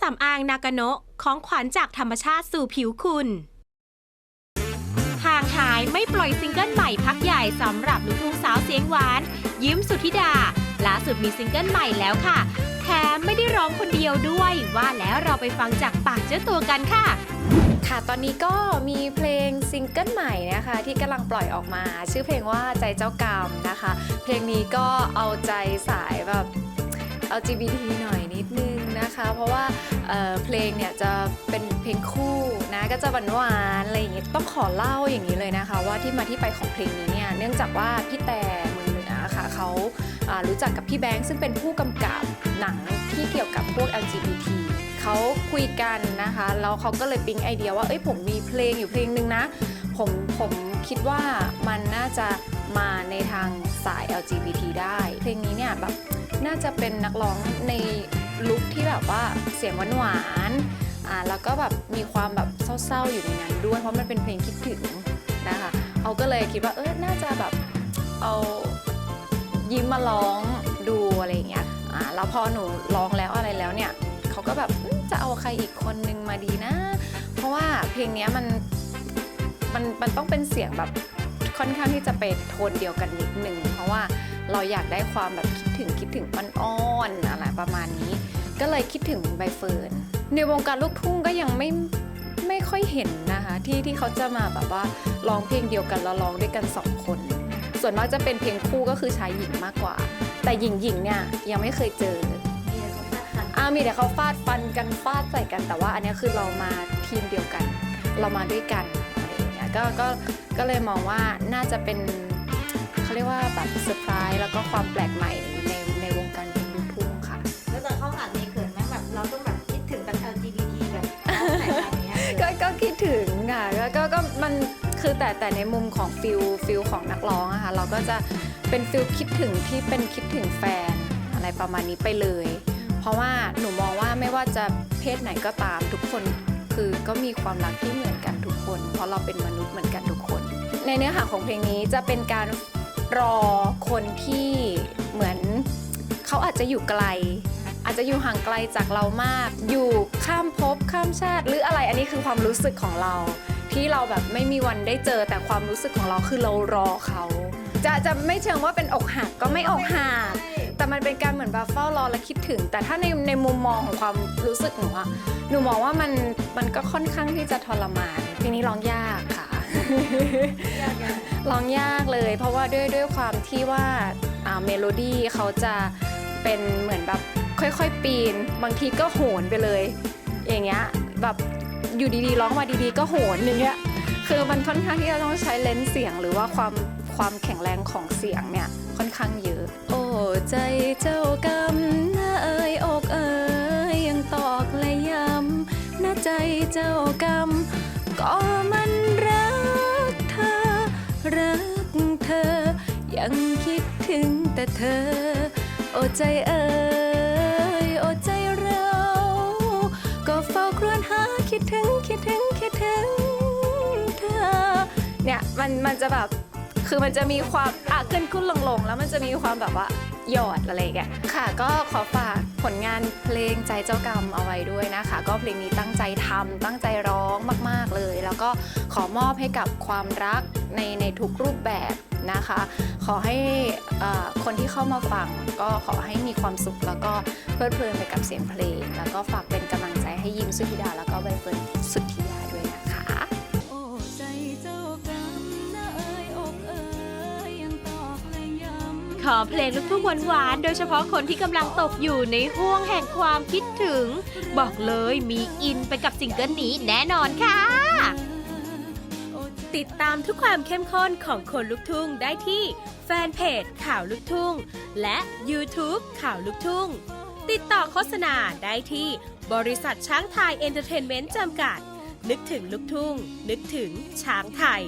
สำอางนากาโนะของขวัญจากธรรมชาติสู่ผิวคุณห่างหายไม่ปล่อยซิงเกิลใหม่พักใหญ่สำหรับลูกทุ่งสาวเสียงหวาน ยิ้มสุธิดาล่าสุดมีซิงเกิลใหม่แล้วค่ะแถมไม่ได้ร้องคนเดียวด้วยว่าแล้วเราไปฟังจากปากเจ้าตัวกันค่ะ ค่ะตอนนี้ก็มีเพลงซิงเกิลใหม่นะคะ ที่กำลังปล่อยออกมา ชื่อเพลงว่าใจเจ้ากรรมนะคะ เพลงนี้ก็เอาใจสายแบบ LGBT หน่อยนิดนึง นะคะ เพราะว่าเเพลงเนี่ยจะเป็นเพลงคู่นะก็จะหวานหวานๆอะไรอย่างเงี้ยต้องขอเล่าอย่างนี้เลยนะคะ ว่าที่มาที่ไปของเพลงนี้เนี่ยเนื่องจากว่าพี่แต่เมืองเหนือค่ะเขาอ่ารู้จักกับพี่แบงค์ซึ่งเป็นผู้กำกับหนังที่เกี่ยวกับพวก LGBT เขาคุยกันนะคะแล้วเขาก็เลยปิ๊งไอเดียว่าเอ้ยผมมีเพลงอยู่เพลงหนึ่งนะผมผมคิดว่ามันน่าจะมาในทางสาย LGBT ได้ เพลงนี้เนี่ยแบบน่าจะเป็นนักร้องใน ลุคที่แบบว่าเสียงหวานๆอ่าแล้วก็แบบมีความแบบเศร้าๆอยู่ในนั้นด้วย เพราะมันเป็นเพลงคิดถึงนะคะเขาก็เลยคิดว่าเออน่าจะแบบเอายิ้มมาร้องดูอะไรอย่างเงี้ยอ่าแล้วพอหนูร้องแล้วอะไรแล้วเนี่ยเขาก็แบบจะเอาใครอีกคนนึงมาดีนะ เพราะว่าเพลงเนี้ยมันมันมันต้องเป็นเสียงแบบค่อนข้างที่จะไปโทนเดียวกันนิดนึงเพราะว่า เราอยากได้ความแบบคิดถึงคิดถึงอ้อนๆอะไรประมาณนี้ ก็เลยคิดถึงใบเฟิร์นในวงการลูกทุ่งก็ยังไม่ไม่ค่อยเห็นนะคะที่ที่เขาจะมาแบบว่าร้องเพลงเดียวกันแล้วร้องด้วยกันสองคน ส่วนมากจะเป็นเพลงคู่ก็คือชายหญิงมากกว่า แต่หญิงหญิงเนี่ยยังไม่เคยเจออ่ามีแต่เขาฟาดฟันกันฟาดใส่กัน แต่ว่าอันนี้คือเรามาทีมเดียวกัน เรามาด้วยกันอะไรอย่างเงี้ยก็ก็ก็เลยมองว่าน่าจะเป็น เขาเรียกว่าแบบเซอร์ไพรส์แล้วก็ความแปลกใหม่ในในวงการเพลงลูกทุ่งค่ะ แล้วตอนเข้าหาในเขินไหมแบบเราต้องแบบคิดถึงแบบ LGBT แบบน้องไหนแบบเนี้ยก็ก็คิดถึงค่ะก็ก็ก็มันคือแต่แต่ในมุมของฟิลฟิลของนักร้องอะค่ะเราก็จะเป็นฟิลคิดถึงที่เป็นคิดถึงแฟนอะไรประมาณนี้ไปเลย เพราะว่าหนูมองว่าไม่ว่าจะเพศไหนก็ตามทุกคนคือก็มีความรักที่เหมือนกันทุกคน เพราะเราเป็นมนุษย์เหมือนกันทุกคน ในเนื้อหาของเพลงนี้จะเป็นการ รอคนที่เหมือนเขาอาจจะอยู่ไกล อาจจะอยู่ห่างไกลจากเรามาก อยู่ข้ามภพข้ามชาติ หรืออะไรอันนี้คือความรู้สึกของเรา ที่เราแบบไม่มีวันได้เจอแต่ความรู้สึกของเราคือเรารอเขา จะจะไม่เชิงว่าเป็นอกหักก็ไม่อกหักแต่มันเป็นการเหมือนแบบเฝ้ารอและคิดถึง แต่ถ้าในในมุมมองของความรู้สึกหนูอะหนูมองว่ามันมันก็ค่อนข้างที่จะทรมานเพลงนี้ร้องยากค่ะ ร้องยากเลย เพราะว่าด้วยด้วยความที่ว่าเมโลดี้เขาจะเป็นเหมือนแบบค่อยๆ ปีน บางทีก็โหนไปเลย อย่างเงี้ยแบบอยู่ดีๆร้องมาดีๆ ก็โหนอย่างเงี้ยคือมันค่อนข้างที่จะต้องใช้เลนส์เสียงหรือว่าความความแข็งแรงของเสียงเนี่ยค่อนข้างเยอะ โอ้ใจเจ้ากรรมหน้าเอ่ยอกเอ่ยยังตอกและย้ำหน้าใจเจ้ากรรม ยังคิดถึงแต่เธอ โอใจเอ่ยโอใจเรา ก็เฝ้าครวญหาคิดถึงคิดถึงคิดถึงเธอ เนี่ยมันมันจะแบบ คือมันจะมีความอะขึ้นขึ้นลงลงแล้วมันจะมีความแบบว่า หยอดอะไรอย่างเงี้ยค่ะ ก็ขอฝากผลงานเพลงใจเจ้ากรรมเอาไว้ด้วยนะคะ ก็เพลงนี้ตั้งใจทำตั้งใจร้องมาก ๆเลย แล้วก็ขอมอบให้กับความรักในในทุกรูปแบบนะคะ ขอให้คนที่เข้ามาฟังก็ขอให้มีความสุข แล้วก็เพลิดเพลินไปกับเสียงเพลง แล้วก็ฝากเป็นกำลังใจให้ยิมสุธิดาแล้วก็ใบเฟิร์นสุธิยาด้วยนะคะ อเพลงลูกทุ่งหวานๆ โดยเฉพาะคนที่กำลังตกอยู่ในห่วงแห่งความคิดถึง บอกเลยมีอินไปกับซิงเกิลนี้แน่นอนค่ะ ติดตามทุกความเข้มข้นของคนลุกทุ่งได้ที่แฟนเพจข่าวลุกทุ่ง และ YouTube ข่าวลุกทุ่ง ติดต่อโฆษณาได้ที่บริษัทช้างไทยเอนเตอร์เทนเมนต์จำกัด นึกถึงลุกทุ่ง นึกถึงช้างไทย